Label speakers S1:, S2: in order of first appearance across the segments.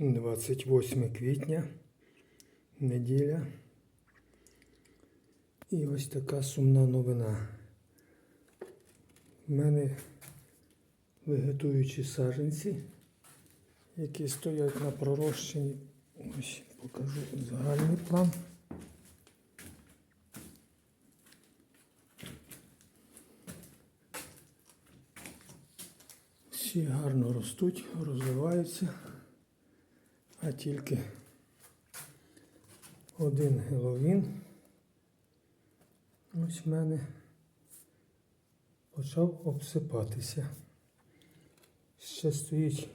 S1: 28 квітня, неділя. І ось така сумна новина. У мене вегетуючі саджанці, які стоять на пророщенні. Ось покажу загальний план. Всі гарно ростуть, розвиваються, а тільки один геловін ось в мене почав обсипатися. Ще стоїть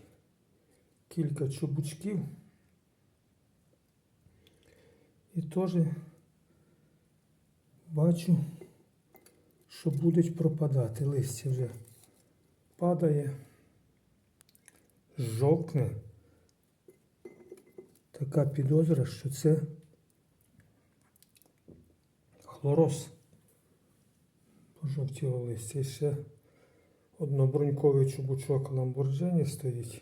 S1: кілька чубучків. І теж бачу, що будуть пропадати. Листя вже падає, жовкне. Така підозра, що це хлороз пожовтіло листя. І ще однобруньковий чубучок ламборджині стоїть,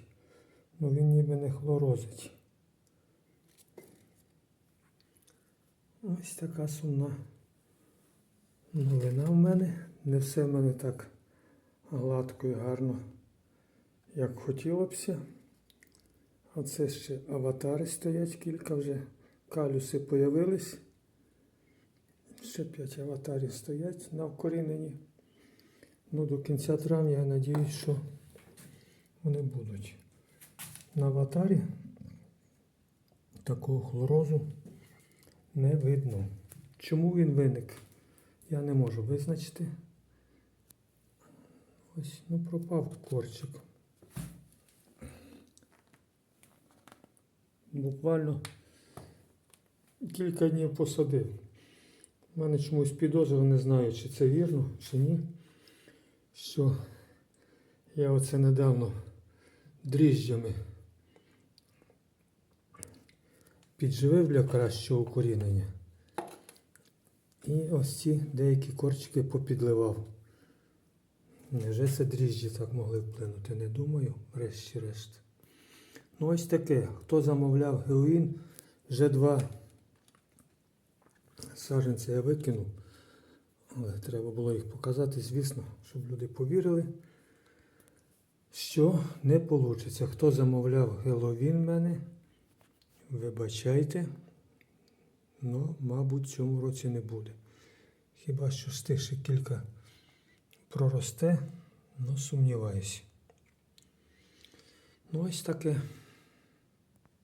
S1: але він ніби не хлорозить. Ось така сумна новина в мене. Не все в мене так гладко і гарно, як хотілося б. А це ще аватари стоять, кілька вже калюси появились. Ще п'ять аватарів стоять на вкоріненні. Ну, до кінця травня я надіюсь, що вони будуть. На аватарі такого хлорозу не видно. Чому він виник? Я не можу визначити. Ось, ну, пропав корчик. Буквально кілька днів посадив. У мене чомусь підозрював, не знаю, чи це вірно, чи ні. Що я оце недавно дріжджами підживив для кращого укорінення. І ось ці деякі корчики попідливав. Невже це дріжджі так могли вплинути? Не думаю, врешті-решт. Ну ось таке. Хто замовляв геоїн, вже два саджанці я викинув. Але треба було їх показати, звісно, щоб люди повірили, що не вийде. Хто замовляв геловін в мене, вибачайте, ну, мабуть, цьому році не буде. Хіба що з тих ще кілька проросте, ну сумніваюся. Ну ось таке.